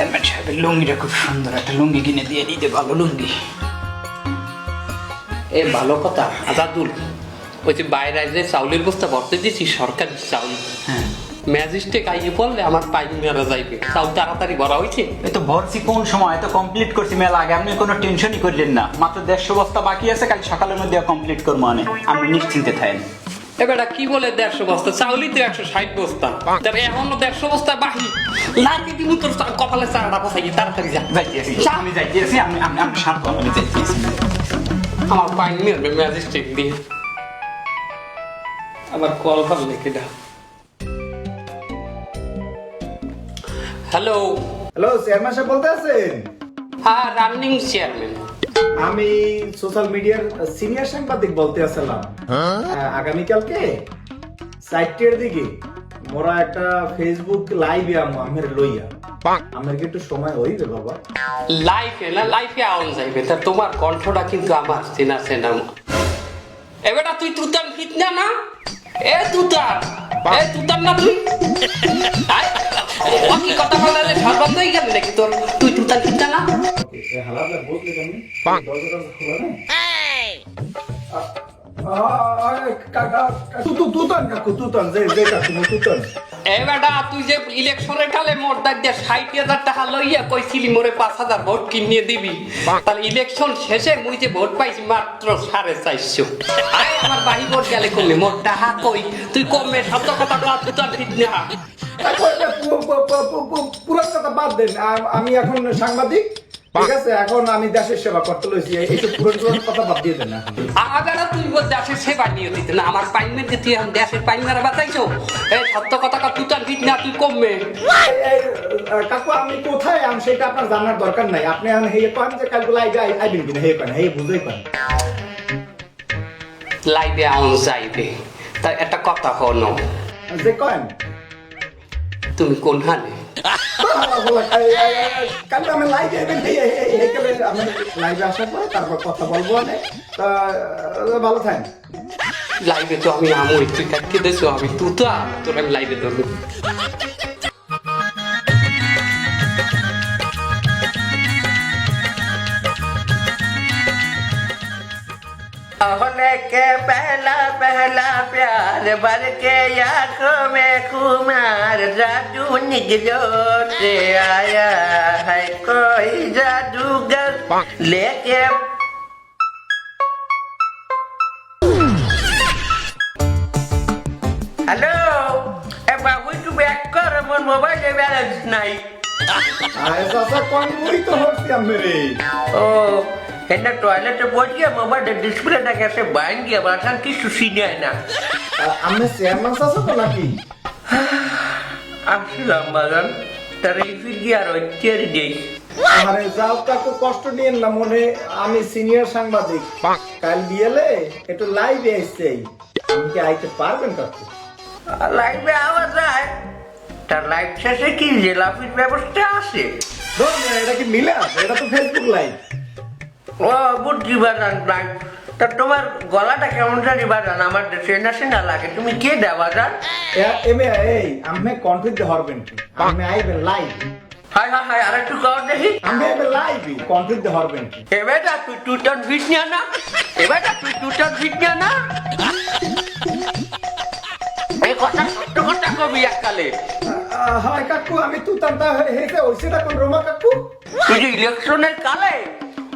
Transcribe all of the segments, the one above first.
Chairman সাহেবের লুঙ্গিটা খুব সুন্দর একটা লুঙ্গি কিনে দিয়ে নিতে ভালো লুঙ্গি। এ ভালো কথা। আজাদুল ওই যে বাইরে যে চাউলের বস্তা ভরতে দিয়েছি সরকারি চাউল। হ্যাঁ। ম্যাজিস্ট্রেট আইয়ে পড়লে আমার মেরা যাইবে। চাউল তাড়াতাড়ি ভরা হয়েছে এই তো ভরছি কোন সময়? তো কমপ্লিট করছি মেলা আগে। আপনি কোনো টেনশনই করলেন না। মাত্র দেড়শো বস্তা বাকি আছে কাল সকালের মধ্যে কমপ্লিট করব মানে আপনি নিশ্চিন্তে থাকেন। এবারে কি বলে দেড়শো বস্তা? চাউলই তো একশো ষাট বস্তা। তার এখনও দেড়শো বস্তা বাহি। লাঠি দিমু তোর কপালে চারাটা বসাই তাড়াতাড়ি যা। যাইতেছি আমি যাইতেছি আমি আমি আমি শান্ত আমি যাইতেছি। আমার পাইপ মেরবে ম্যাজিস্ট্রেট দিয়ে। আবার কল ভালো লেখে দা হ্যালো হ্যালো চেয়ারম্যান সাহেব বলতে আছেন? হ্যাঁ রানিং চেয়ারম্যান আমি সোশ্যাল মিডিয়ার সিনিয়র সাংবাদিক বলতে আসলাম। আগামীকালকে চারটের দিকে মোরা একটা ফেসবুক লাইভে আমো আমের লইয়া। আমার কি একটু সময় হইবে বাবা? লাইফে না লাইফে আউন যাইবে। তা তোমার কণ্ঠটা কিন্তু আমার চেনা চেনা। এবারটা তুই তুতান ফিতনা না এ তুতান এ তুতান না তুই? কথা বলালে সর্বত হয়ে গেল নাকি তোর? হালাত বলতে কেন দরজাটা খোলা না তুতান কাকু তুতান যে যে কাকু তুতান এবারটা তুই যে ইলেকশনের কালে মোট দিয়ে ষাট হাজার টাকা লইয়া কইছিলি মোরে পাঁচ হাজার ভোট কিনিয়ে দিবি তাহলে ইলেকশন শেষে মুই যে ভোট পাইছি মাত্র সাড়ে চারশো। আয় আমার বাড়ি ভোট গেলে কমে মোট টাকা কই? তুই কমে সত্য কথা বলা তুই ঠিক না। পুরো কথা বাদ দেন আমি এখন সাংবাদিক ঠিক আছে এখন আমি দেশের সেবা করতে লইছি। এই পুরনো কথা বাদ দিয়ে দেন আগারা তুই বল দেশের সেবা নিয়ে দিতে না আমার পাইন মেরে তুই এখন দেশের পাইন মেরে বাঁচাইছো এই সত্য কথা কা তুই তো ঠিক না তুই কমবে। কাকু আমি কোথায় আম সেটা আপনার জানার দরকার নাই। আপনি এখন হেয়ে কন যে কালকে লাইভে আইবেন কিনা হেয়ে কন হেয়ে বুঝেই কন লাইভে আউন যাইবে। তা একটা কথা হনো যে কন তুমি কোন হানে আমি লাইভে তো আমি আসার পরে তারপর কথা তা ভালো তো আমি আমই তুই কাটকে আমি তো আম, তোর আমি লাইভে ধরবো। होने के पहला पहला प्यार भर के आंखों में खुमार जादू निगलो से आया है कोई जादूगर लेके হ্যালো এ বাবু একটু ব্যাক কর আমার মোবাইলে ব্যালেন্স নাই আরে চাচা কন ওই তো হচ্ছি আমি রে ও এখানে টয়লেটে বসিয়ে মোবাইলের ডিসপ্লেটা গেছে বাইন গিয়ে বাসান কিছু সিনে না। আমি চেয়ারম্যান চাচা তো নাকি? আসলাম বাগান তার ফিরকি আর দেই আরে যাও কাকু কষ্ট নিয়েন না মনে আমি সিনিয়র সাংবাদিক। কাল বিয়েলে একটু লাইভে এসছে। আমি কি আইতে পারবেন কাকু? লাইভে আওয়াজ যায়। তার লাইভ শেষে কি জেলাপির ব্যবস্থা আছে? এটা কি মিলে আছে এটা তো ফেসবুক লাইভ ও বুদ্ধি বাজান তা তোমার গলাটা কেমন জানি বাজান আমার চেনা চেনা লাগে। তুমি কে দেওয়া বাজান এমে এই আমি কনফিড হরবেন আমি আইবেন লাইভ হাই হাই হাই আর একটু কর দেখি আমি লাইভ কনফিড হরবেন তুই টুটন ফিট নিয়ে না। তুই টুটন ফিট নিয়ে না। এই কথা সত্য কথা কবি এককালে। আহ, হাই কাকু আমি তু তান্তা ওইসেটা কোন রোমা কাকু। তুই যে ইলেকশনের কালে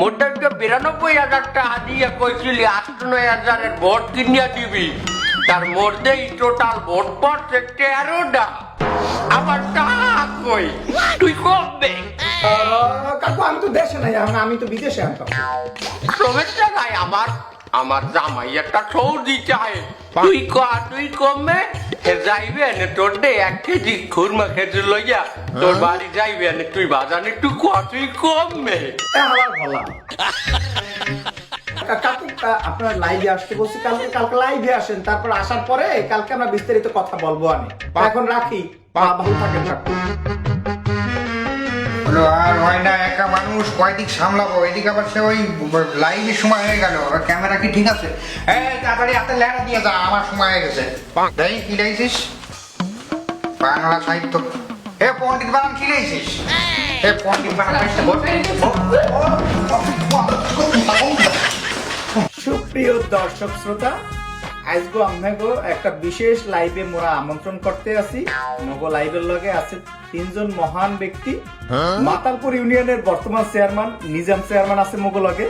মোটা বিরানব্বই হাজার টাকা দিয়ে কইছিলি আট নয় হাজারের ভোট কিনিয়া দিবি। তার মধ্যেই টোটাল ভোট পড়ছে তেরোটা। আমার টাকা কই? তুই কমবে কাকু আমি তো দেশে নাই আমি তো বিদেশে আনতাম। সমস্যা নাই আমার আমার জামাই একটা সৌদি চায়। তুই ক তুই কমবে যাইবে তোর দে এক কেজি খুরমা খেতে লইয়া তোর বাড়ি যাইবে নে তুই বাজানে তুই কমবে। এ আমার ভালো কাকু আপনার লাইভে আসতে বলছি কালকে কালকে লাইভে আসেন তারপর আসার পরে কালকে আমরা বিস্তারিত কথা বলব আমি। এখন রাখি। বা- ভালো থাকেন কাকু। আর হয় না একা মানুষ কয়দিক সামলাবো এদিকে আবার সে ওই লাইভের সময় হয়ে গেল ক্যামেরা কি ঠিক আছে এই তাড়াতাড়ি হাতে লেখা দিয়ে যা আমার সময় হয়ে গেছে দেই কি লাইছিস বাংলা সাহিত্য এ পণ্ডিত বানান কি লাইছিস এ দিবা সুপ্রিয় দর্শক শ্রোতা আজগো আমগো একটা বিশেষ লাইভে মোরা আমন্ত্রণ করতে আছি। মগো লাইভের লগে আছে তিনজন মহান ব্যক্তি। মাতালপুর ইউনিয়নের বর্তমান চেয়ারম্যান নিজাম চেয়ারম্যান আছে মগো লগে।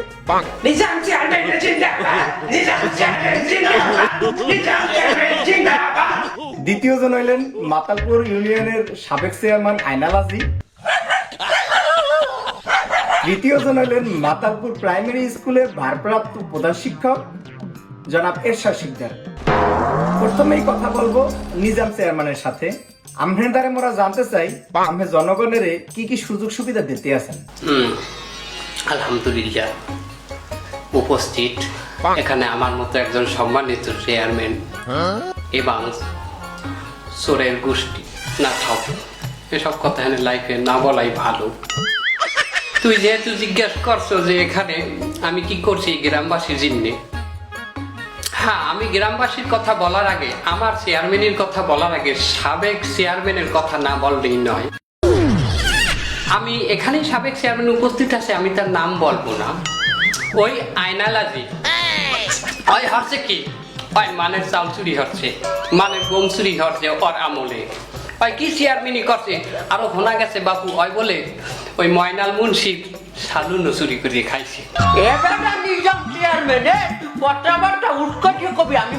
নিজাম চেয়ারম্যান নিজাম চেয়ারম্যান জিন্দাবাদ। নিজাম চেয়ারম্যান জিন্দাবাদ। দ্বিতীয় জন হইলেন মাতালপুর ইউনিয়নের সাবেক চেয়ারম্যান আইনাল আজি তৃতীয় জন হইলেন মাতালপুর প্রাইমারি স্কুলের ভারপ্রাপ্ত প্রধান শিক্ষক। জনাব এরশাদ শিকদার। প্রথমেই কথা বলব নিজাম চেয়ারম্যানের সাথে। আমহের দ্বারা মোরা জানতে চাই আমহে জনগণের কি কি সুযোগ সুবিধা দিতে আছেন? আলহামদুলিল্লাহ। উপস্থিত। এখানে আমার মতো একজন সম্মানিত চেয়ারম্যান। এবং সোরের গোষ্ঠী। না থাক। এসব কথা এখানে লাইফে না বলাই ভালো। তুই যেহেতু জিজ্ঞাসা করছ যে এখানে আমি কি করছি গ্রামবাসীর জিন্নে? হ্যাঁ আমি গ্রামবাসীর কথা বলার আগে, আমার চেয়ারম্যানের কথা বলার আগে সাবেক চেয়ারম্যানের কথা না বললেই নয়। আমি এখানেই সাবেক চেয়ারম্যান উপস্থিত আছে, আমি তার নাম বলব না। ওই আয়নালাজি। ওই হচ্ছে কি? ওই মানের চাল চুরি হচ্ছে, মানের গম চুরি হচ্ছে ওর আমলে। ওই কি চেয়ারম্যানই করছে? আরও শোনা গেছে বাপু, ওই বলে, ওই ময়নাল মুন্সির সালুনও চুরি করে খাইছে। এবারটা নিজাম চেয়ারম্যান উৎকটে কবি আমি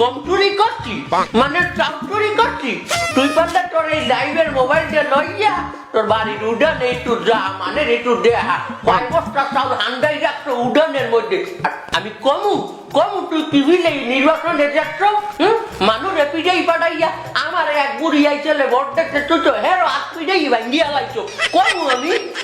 গম চুরি করছি মানের চাল চুরি করছি। তুই পারলে তোর এই লাইভের মোবাইলটা লইয়া তোর বাড়ির উডান একটু যা মানের একটু দেহা। কয় বস্তা চাল হান্ডাই রাখতো উডানের মধ্যে। আমি কমু কমু তুই টিভিলে নির্বাচনে যাচ্ছ হুম? মানুষ এপিডাই পাঠাইয়া আমার এক বুড়ি আইছিলে ভোট দেখতে তুই তো হেরো হাত পিডাই ভাঙ্গিয়া লাইছো। কমু আমি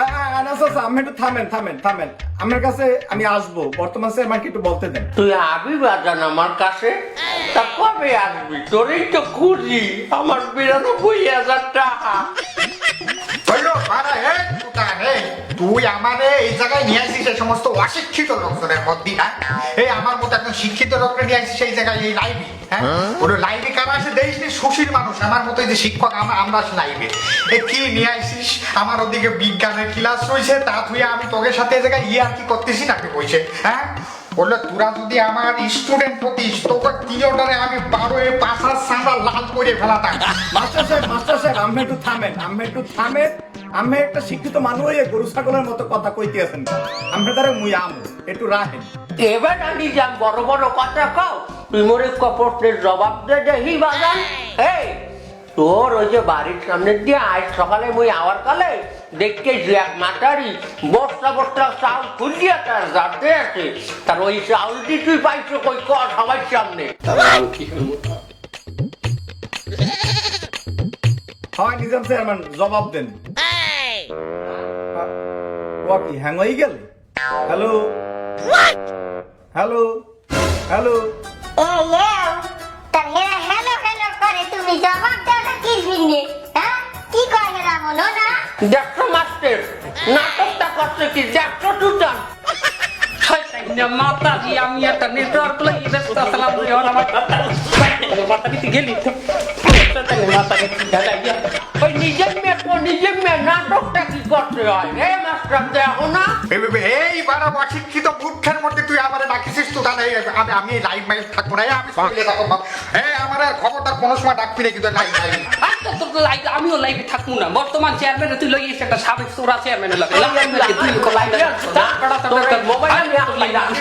আয়নালিয়া আনাস আমি একটু থামেন থামেন থামেন। আমার কাছে আমি আসব। বর্তমান চেয়ারম্যানকে একটু বলতে দেন। তুই আবি বাজান আমার কাছে? তা কবে আসবি? তোরই তো খুঁজি। আমার বিরানব্বই হাজার টাকা। বাড়া তুই আমারে এই জায়গায় নিয়ে আসিস এই সমস্ত অশিক্ষিত লোকজনের মধ্যে হ্যাঁ এই আমার মতো একজন শিক্ষিত লোককে নিয়ে আসিস এই জায়গায় এই লাইভে হ্যাঁ? ওর লাইভে কারা আসে দেখিস নি? সুশীল মানুষ আমার মতো এই যে শিক্ষক আমরা আমরা লাইভে এ। কি নিয়ে আসিস? আমার ওদিকে বিজ্ঞানের ক্লাস রয়েছে তা তুই আমি তোকে সাথে এই জায়গায় ইয়ে আর কি করতেছি নাকি বলছে হ্যাঁ? বলল তোরা যদি আমার স্টুডেন্ট হতিস তোকে তিনটারে আমি বারো এ পাঁচ হাজার লাল করে ফেলাতাম। মাস্টার সাহেব মাস্টার সাহেব আমি একটু থামেন আমি একটু থামেন। আমি একটা শিক্ষিত মানুষ হয়ে গরু ছাগলের মতো কথা কইতে আছেন। আমি তারা মুই আম একটু রাখেন। এবার আমি যান বড় বড় কথা কও তুই মোরে কপটের জবাব দে দেহি বাজান। এই তোর ওই যে বাড়ির সামনে দিয়ে আজ সকালে মুই আওয়ার কালে দেখতে যে এক মাতারি বস্তা বস্তা চাউল খুলিয়া তার যাতে আছে। তার ওই চাউল চাউলটি তুই পাইছো কই ক সবার সামনে। হয় নিজাম চেয়ারম্যান জবাব দেন। ও কি হ্যাং হয়ে গেল? হ্যালো হ্যালো হ্যালো হ্যাঁ? মাস্টার নাটকটা করছে কি? মাতাজি আমি একটা নেটওয়ার্ক লাগিয়ে ব্যস্ত ছিলাম আমার আমার গেলি? করতে হয় রে মাস্টার দেখো না। এই- বারা অশিক্ষিত মূর্খের মধ্যে তুই আমার ডাকিছিস তো তাহলে আমি আমি লাইভ মাইল থাকব না। এই আমি স্কুলে থাকব বাপ। আমার আর খবরদার কোনো সময় ডাকবি না কিন্তু লাইভ লাইভ আচ্ছা তোর তো লাইভ আমিও লাইভে থাকব না। বর্তমান চেয়ারম্যান তুই এসে একটা সাবেক সোরা চেয়ারম্যান লাগে। তুই তোর মোবাইল আমি।